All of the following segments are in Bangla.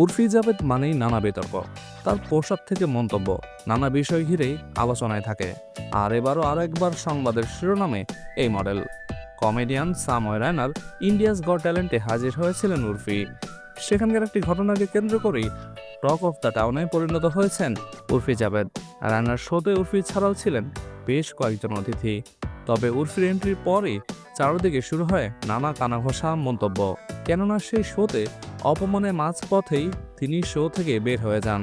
উর্ফি জাভেদ মানেই নানা বিতর্ক। তার পোশাক থেকে মন্তব্য, নানা বিষয় ঘিরেই আলোচনায় থাকে। আর এবারও আরও একবার সংবাদের শিরোনামে এই মডেল। কমেডিয়ান সাময় রায়নার ইন্ডিয়াস গড ট্যালেন্টে হাজির হয়েছিলেন উর্ফি। সেখানকার একটি ঘটনাকে কেন্দ্র করেই টক অফ দ্য টাউনে পরিণত হয়েছেন উর্ফি জাভেদ। রায়নার শোতে উর্ফি ছাড়াও ছিলেন বেশ কয়েকজন অতিথি। তবে উর্ফির এন্ট্রির পরেই চারদিকে শুরু হয় নানা কানাঘষা মন্তব্য। কেননা সেই শোতে অপমানের মাঝপথেই তিনি শো থেকে বের হয়ে যান।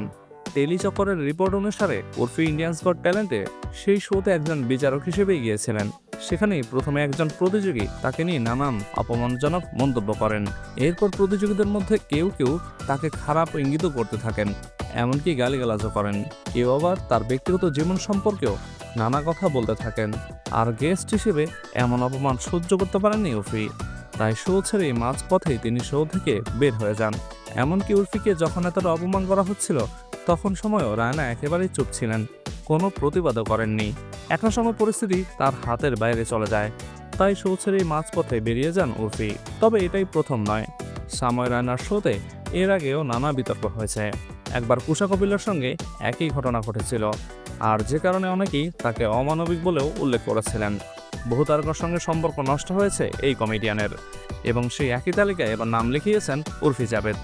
টেলিচক্করের রিপোর্ট অনুসারে উর্ফি ইন্ডিয়ান্স গড ট্যালেন্টে সেই শোতে একজন বিচারক হিসেবে গিয়েছিলেন। সেখানেই প্রথমে একজন প্রতিযোগী তাকে নিয়ে নানান অপমানজনক মন্তব্য করেন। এরপর প্রতিযোগীদের মধ্যে কেউ কেউ তাকে খারাপ ইঙ্গিত করতে থাকেন, এমনকি গালিগালাজও করেন। কেউ আবার তার ব্যক্তিগত জীবন সম্পর্কেও নানা কথা বলতে থাকেন। আর গেস্ট হিসেবে এমন অপমান সহ্য করতে পারেননি উর্ফি। তাই শো ছেড়ে মাঝপথেই তিনি শো থেকে বের হয়ে যান। এমনকি উর্ফিকে যখন এতটা অপমান করা হচ্ছিল, তখন সময়ও রায়না একেবারেই চুপ ছিলেন। কোনো প্রতিবাদও করেননি। একটা সময় পরিস্থিতি তার হাতের বাইরে চলে যায়। তাই শো ছেড়েই মাঝপথে বেরিয়ে যান উর্ফি। তবে এটাই প্রথম নয়। সাময় রায়নার শোতে এর আগেও নানা বিতর্ক হয়েছে। একবার কুষা কপিলের সঙ্গে একই ঘটনা ঘটেছিল। আর যে কারণে অনেকেই তাকে অমানবিক বলেও উল্লেখ করেছিলেন। বহু তারকার সঙ্গে সম্পর্ক নষ্ট হয়েছে এই কমেডিয়ানের। এবং সেই একই তালিকায় এবার নাম লিখিয়েছেন উর্ফি জাভেদ